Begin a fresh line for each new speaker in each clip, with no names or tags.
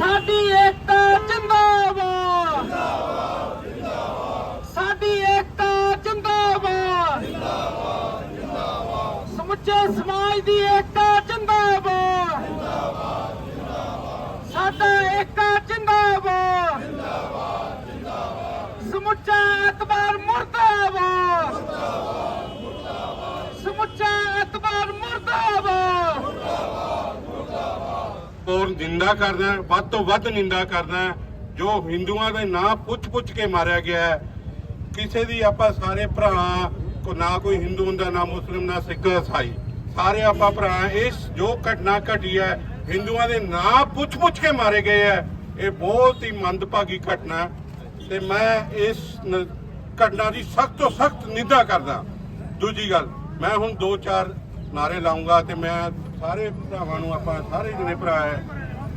ਸਾਡੀ ਏਕਤਾ ਜਿੰਦਾਬਾਦ। ਜਿੰਦਾਬਾਦ ਜਿੰਦਾਬਾਦ ਸਾਡੀ ਏਕਤਾ ਜਿੰਦਾਬਾਦ। ਜਿੰਦਾਬਾਦ ਜਿੰਦਾਬਾਦ ਸਮੁੱਚੇ ਸਮਾਜ ਦੀ ਏਕਤਾ ਜਿੰਦਾਬਾਦ। ਜਿੰਦਾਬਾਦ ਜਿੰਦਾਬਾਦ ਸਾਡਾ ਏਕਤਾ ਜਿੰਦਾਬਾਦ। ਜਿੰਦਾਬਾਦ ਜਿੰਦਾਬਾਦ ਸਮੁੱਚਾ ਅਤਬਾਰ ਮੁਰਦਾਬਾਦ। ਮੁਰਦਾਬਾਦ ਸਮੁੱਚਾ ਅਤਬਾਰ ਮੁਰਦਾਬਾਦ।
ਔਰ ਨਿੰਦਾ ਕਰਦਾ ਵੱਧ ਤੋਂ ਵੱਧ ਨਿੰਦਾ ਕਰਦਾ ਜੋ ਹਿੰਦੂਆਂ ਦੇ ਨਾਂ ਪੁੱਛ-ਪੁੱਛ ਕੇ ਮਾਰਿਆ ਗਿਆ ਹੈ। ਕਿਸੇ ਦੀ ਆਪਾਂ ਸਾਰੇ ਭਰਾ, ਕੋ ਨਾ ਕੋਈ ਹਿੰਦੂ ਹੁੰਦਾ, ਨਾ ਮੁਸਲਿਮ, ਨਾ ਸਿੱਖ ਇਸਾਈ ਸਾਰੇ ਆਪਾਂ ਭਰਾ ਇਸ ਜੋ ਘਟਨਾ ਘਟੀ ਹੈ, ਹਿੰਦੂਆਂ ਦੇ ਨਾਂ ਪੁੱਛ-ਪੁੱਛ ਕੇ ਮਾਰੇ ਗਏ ਹੈ, ਇਹ ਬਹੁਤ ਹੀ ਮੰਦਭਾਗੀ ਘਟਨਾ ਤੇ ਮੈਂ ਇਸ ਘਟਨਾ ਦੀ ਸਖਤ ਤੋਂ ਸਖਤ ਨਿੰਦਾ ਕਰਦਾ ਦੂਜੀ ਗੱਲ, ਮੈਂ ਹੁਣ ਦੋ ਚਾਰ ਨਾਰੇ ਲਾਉਂਗਾ ਤੇ ਮੈਂ ਸਾਰੇ ਭਰਾਵਾਂ ਨੂੰ ਆਪਾਂ ਸਾਰੇ ਜਿਹੜੇ ਭਰਾ ਹੈ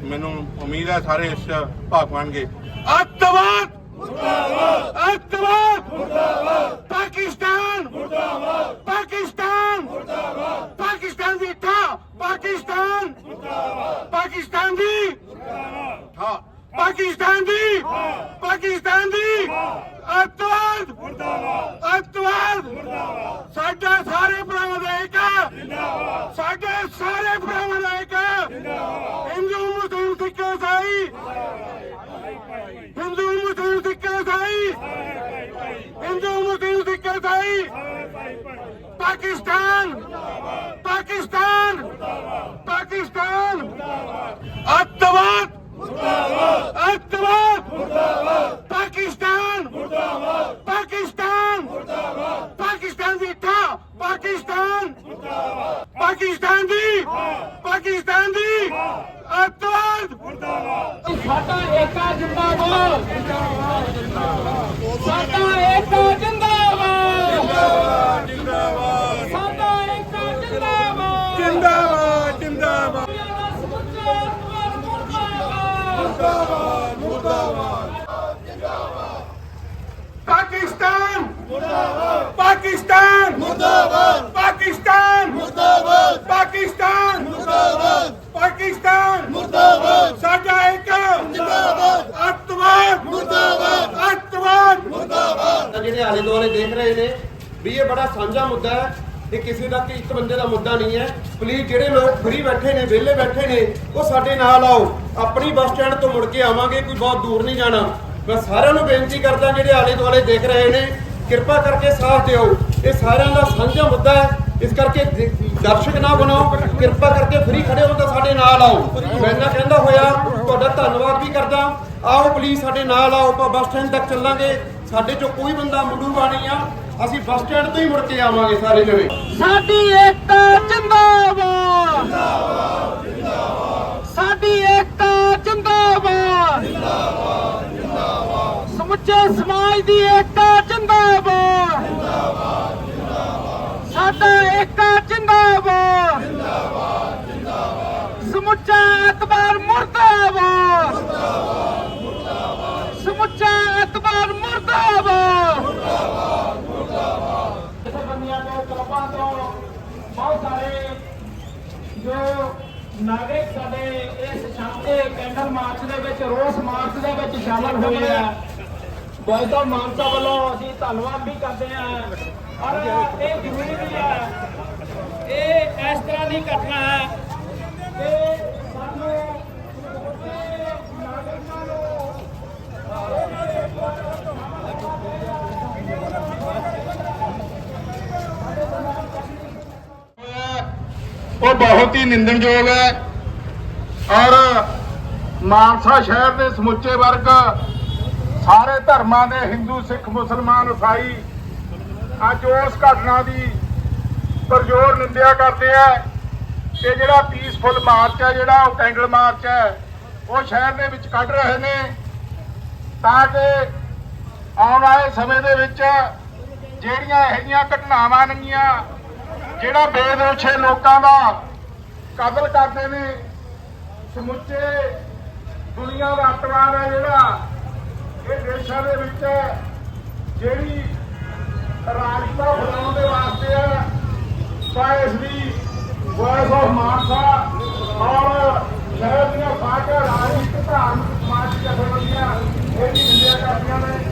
ਮੈਨੂੰ ਉਮੀਦ ਹੈ ਸਾਰੇ ਇਸ ਭਾਗ ਬਣਗੇ ਅੱਤਵਾਦ! ਮੁਰਦਾਬਾਦ! ਅੱਤਵਾਦ! ਮੁਰਦਾਬਾਦ! ਪਾਕਿਸਤਾਨ! ਮੁਰਦਾਬਾਦ! ਪਾਕਿਸਤਾਨ! ਮੁਰਦਾਬਾਦ! ਪਾਕਿਸਤਾਨ ਦੀ ਠਾ ਪਾਕਿਸਤਾਨ! ਮੁਰਦਾਬਾਦ! ਪਾਕਿਸਤਾਨ ਦੀ! ਹਾਂ! ਪਾਕਿਸਤਾਨ ਦੀ! ਪਾਕਿਸਤਾਨ ਦੀ! ਅੱਤਵਾਦ! ਮੁਰਦਾਬਾਦ! ਅੱਤਵਾਦ! ਮੁਰਦਾਬਾਦ! ਸਾਡਾ ਸਾਰੇ ਭਰਾਵਾਂ ਦਾ ਇੱਕ ਜਿੰਦਾਬਾਦ ਸਾਡੇ ਸਾਰੇ ਭਰਾਵਾਂ ਦਾ ਇੱਕ ਜਿੰਦਾਬਾਦ ਹਿੰਦੂ ਮੁਸਲਿਮ ਸਿੱਖ ਇਸਾਈ ਹਿੰਦੂ ਮੁਸਲਿਮ ਸਿੱਖ ਇਸਾਈ ਹਿੰਦੂ ਮੁਸਲਿਮ ਪਾਕਿਸਤਾਨ। ਪਾਕਿਸਤਾਨ। ਪਾਕਿਸਤਾਨ। ਅੱਤਵਾਦ। ਅੱਤਵਾਦ। ਪਾਕਿਸਤਾਨ। ਮੁਰਦਾਬਾਦ ਪਾਕਿਸਤਾਨ। ਮੁਰਦਾਬਾਦ ਪਾਕਿਸਤਾਨ ਦੀ ਠਾ ਪਾਕਿਸਤਾਨ। ਮੁਰਦਾਬਾਦ ਪਾਕਿਸਤਾਨ ਦੀ। ਪਾਕਿਸਤਾਨ ਦੀ। ਅੱਤਵਾਦ।
ਸਾਡਾ ਏਕਾ ਜਿੰਦਾਬਾਦ। ਸਾਡਾ ਏਕਾ ਜਿੰਦਾਬਾਦ
ਜਿੰਦਾਬਾਦ
ਸਾਡਾ ਏਕਾ ਜਿੰਦਾਬਾਦ
ਜਿੰਦਾਬਾਦ ਜਿੰਦਾਬਾਦ
ਸਮੁੱਚਾ ਮੁਰਦਾਬਾਦ
ਮੁਰਦਾਬਾਦ ਪਾਕਿਸਤਾਨ ਮੁਰਦਾਬਾਦ ਪਾਕਿਸਤਾਨ ਮੁਰਦਾਬਾਦ ਪਾਕਿਸਤਾਨ ਮੁਰਦਾਬਾਦ ਪਾਕਿਸਤਾਨ ਮੁਰਦਾਬਾਦ ਪਾਕਿਸਤਾਨ ਮੁਰਦਾਬਾਦ ਸਾਡਾ ਇੱਕ ਜਿੰਦਾਬਾਦ ਅੱਤਵਾਦ ਮੁਰਦਾਬਾਦ ਅੱਤਵਾਦ
ਤਾਂ ਜਿਹੜੇ ਆਲੇ ਦੁਆਲੇ ਦੇਖ ਰਹੇ ਨੇ ਵੀ ਇਹ ਬੜਾ ਸਾਂਝਾ ਮੁੱਦਾ ਹੈ ਇਹ ਕਿਸੇ ਦਾ ਕਿ ਇੱਕ ਬੰਦੇ ਦਾ ਮੁੱਦਾ ਨਹੀਂ ਹੈ। ਪਲੀਜ਼ ਜਿਹੜੇ ਲੋਕ ਫਰੀ ਬੈਠੇ ਨੇ, ਵਿਹਲੇ ਬੈਠੇ ਨੇ, ਉਹ ਸਾਡੇ ਨਾਲ ਆਓ। ਆਪਣੀ ਬੱਸ ਸਟੈਂਡ ਤੋਂ ਮੁੜ ਕੇ ਆਵਾਂਗੇ, ਕੋਈ ਬਹੁਤ ਦੂਰ ਨਹੀਂ ਜਾਣਾ। ਮੈਂ ਸਾਰਿਆਂ ਨੂੰ ਬੇਨਤੀ ਕਰਦਾ, ਜਿਹੜੇ ਆਲੇ ਦੁਆਲੇ ਦੇਖ ਰਹੇ ਨੇ, ਕਿਰਪਾ ਕਰਕੇ ਸਾਥ ਦਿਓ। ਇਹ ਸਾਰਿਆਂ ਦਾ ਸਾਂਝਾ ਮੁੱਦਾ ਹੈ। ਇਸ ਕਰਕੇ ਦਰਸ਼ਕ ਨਾ ਬਣਾਓ, ਕਿਰਪਾ ਕਰਕੇ ਫਰੀ ਖੜੇ ਹੋ ਤਾਂ ਸਾਡੇ ਨਾਲ ਆਓ। ਮੈਂ ਇਹਨਾਂ ਕਹਿੰਦਾ ਹੋਇਆ, ਤੁਹਾਡਾ ਧੰਨਵਾਦ ਵੀ ਕਰਦਾ। ਆਓ ਪਲੀਜ਼ ਸਾਡੇ ਨਾਲ ਆਓ, ਆਪਾਂ ਬੱਸ ਸਟੈਂਡ ਤੱਕ ਚੱਲਾਂਗੇ। ਸਾਡੇ ਚੋਂ ਕੋਈ ਬੰਦਾ ਮੁੰਡੂਗਾ ਨਹੀਂ ਆ। ਅਸੀਂ ਬੱਸ ਸਟੈਂਡ ਤੋਂ ਹੀ ਮੁੜ ਕੇ ਆਵਾਂਗੇ ਸਾਰੇ ਜਣੇ।
ਸਾਡੀ ਏਕਤਾ ਜਿੰਦਾਬਾਦ। ਜਿੰਦਾਬਾਦ ਜਿੰਦਾਬਾਦ ਸਾਡੀ ਏਕਤਾ ਜਿੰਦਾਬਾਦ। ਜਿੰਦਾਬਾਦ ਜਿੰਦਾਬਾਦ ਸਮੁੱਚੇ ਸਮਾਜ ਦੀ ਏਕਤਾ ਜਿੰਦਾਬਾਦ। ਜਿੰਦਾਬਾਦ ਜਿੰਦਾਬਾਦ ਸਾਡਾ ਏਕਤਾ ਜਿੰਦਾਬਾਦ। ਜਿੰਦਾਬਾਦ ਜਿੰਦਾਬਾਦ ਸਮੁੱਚਾ ਅਤਬਾਰ ਮੁਰਦਾਬਾਦ ਮੁਰਦਾਬਾਦ ਮੁਰਦਾਬਾਦ ਸਮੁੱਚਾ ਅਤਬਾਰ ਮੁਰਦਾਬਾਦ ਜਥੇਬੰਦੀਆਂ ਤੋਂ ਕਲੱਬਾਂ ਤੋਂ ਬਹੁਤ ਸਾਰੇ ਜੋ ਨਾਗਰਿਕ ਸਾਡੇ ਇਸ ਸ਼ਾਂਤੇ ਕੈਂਡਲ ਮਾਰਚ ਦੇ ਵਿੱਚ, ਰੋਸ ਮਾਰਚ ਦੇ ਵਿੱਚ ਸ਼ਾਮਲ ਹੋਏ ਆ। ਬਹੁਤ ਮਾਨਸਾ ਵੱਲੋਂ ਅਸੀਂ ਧੰਨਵਾਦ ਵੀ ਕਰਦੇ ਹਾਂ। ਔਰ ਇਹ ਜ਼ਰੂਰੀ ਵੀ ਹੈ, ਇਹ ਇਸ ਤਰ੍ਹਾਂ ਦੀ ਘਟਨਾ ਹੈ ਕਿ ਸਾਨੂੰ ਇਹ ਨਾਗਰਿਕਾਂ ਨੂੰ
ਉਹ ਬਹੁਤ ਹੀ ਨਿੰਦਣਯੋਗ ਹੈ। ਔਰ ਮਾਨਸਾ ਸ਼ਹਿਰ ਦੇ ਸਮੁੱਚੇ ਵਰਗ, ਸਾਰੇ ਧਰਮਾਂ ਦੇ ਹਿੰਦੂ, ਸਿੱਖ, ਮੁਸਲਮਾਨ, ਈਸਾਈ, ਅੱਜ ਉਸ ਘਟਨਾ ਦੀ ਪਰਜੋਰ ਨਿੰਦਿਆ ਕਰਦੇ ਆ। ਕਿ ਜਿਹੜਾ ਪੀਸਫੁਲ ਮਾਰਚ ਹੈ, ਜਿਹੜਾ ਉਹ ਕੈਂਡਲ ਮਾਰਚ ਹੈ, ਉਹ ਸ਼ਹਿਰ ਦੇ ਵਿੱਚ ਕੱਢ ਰਹੇ ਨੇ ਤਾਂ ਕਿ ਆਉਣ ਵਾਲੇ ਸਮੇਂ ਦੇ ਵਿੱਚ ਜਿਹੜੀਆਂ ਇਹੋ ਜਿਹੀਆਂ ਘਟਨਾਵਾਂ ਨੇਗੀਆਂ ਜਿਹੜਾ ਬੇਦੋਸ਼ੇ ਲੋਕਾਂ ਦਾ ਕਤਲ ਕਰਦੇ ਨੇ, ਸਮੁੱਚੇ ਦੁਨੀਆ ਦਾ ਅਤਵਾਦ ਹੈ ਜਿਹੜਾ, ਇਹ ਦੇਸ਼ਾਂ ਦੇ ਵਿੱਚ ਜਿਹੜੀ ਰਾਜਤਾ ਬਣਾਉਣ ਦੇ ਵਾਸਤੇ ਹੈ ਸਾਇੰਸ ਦੀ ਵਾਇਸ ਆਫ ਮਾਨਸਾ ਔਰ ਸ਼ਹਿਰ ਦੀਆਂ ਸਾਰੀਆਂ ਰਾਜਨੀਤਿਕ ਧਾਰਮਿਕ
ਸਮਾਜਿਕ ਜਥੇਬੰਦੀਆਂ ਇਹਦੀ ਨਿੰਦਿਆ ਕਰਦੀਆਂ ਨੇ।